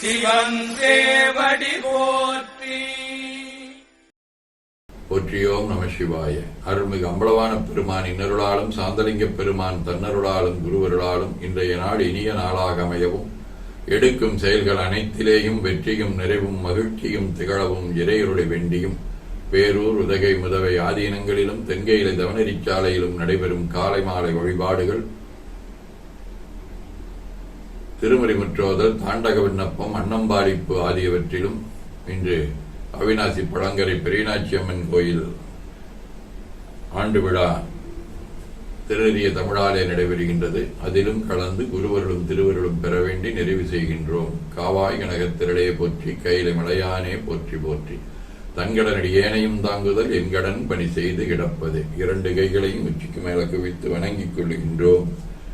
சிவன் தேவடி போற்றி. போற்றியோம் நம சிவாய. அருள்மிகு அம்பளவான பெருமான் இன்னருளாலும் சாந்தலிங்க பெருமான் தன்னருளாலும் குருவருளாலும் இன்றைய நாள் இனிய நாளாக அமையவும் எடுக்கும் செயல்கள் அனைத்திலேயும் வெற்றியும் நிறைவும் மகிழ்ச்சியும் திகழவும் இறையருளை வேண்டியும் பேரூர் உதகை முதவை ஆதீனங்களிலும் தென்கையிலை தவனரிச்சாலையிலும் நடைபெறும் காலை மாலை வழிபாடுகள் திருமறை முற்றோதல் தாண்டக விண்ணப்பம் அன்னம்பாடிப்பு ஆகியவற்றிலும் இன்று அவிநாசி பழங்கரை பெரியநாச்சி அம்மன் கோயில் ஆண்டு விழா திருநெறிய தமிழாலே நடைபெறுகின்றது. அதிலும் கலந்து குருவர்களும் திருவர்களும் பெற வேண்டி நிறைவு செய்கின்றோம். காவாய் கனகத்திரளே போற்றி கையில மலையானே போற்றி போற்றி. தங்கடனடி ஏனையும் தாங்குதல் என்கடன் பணி செய்து கிடப்பது. இரண்டு கைகளையும் உச்சிக்கு மேல குவித்து வணங்கிக் கொள்கின்றோம்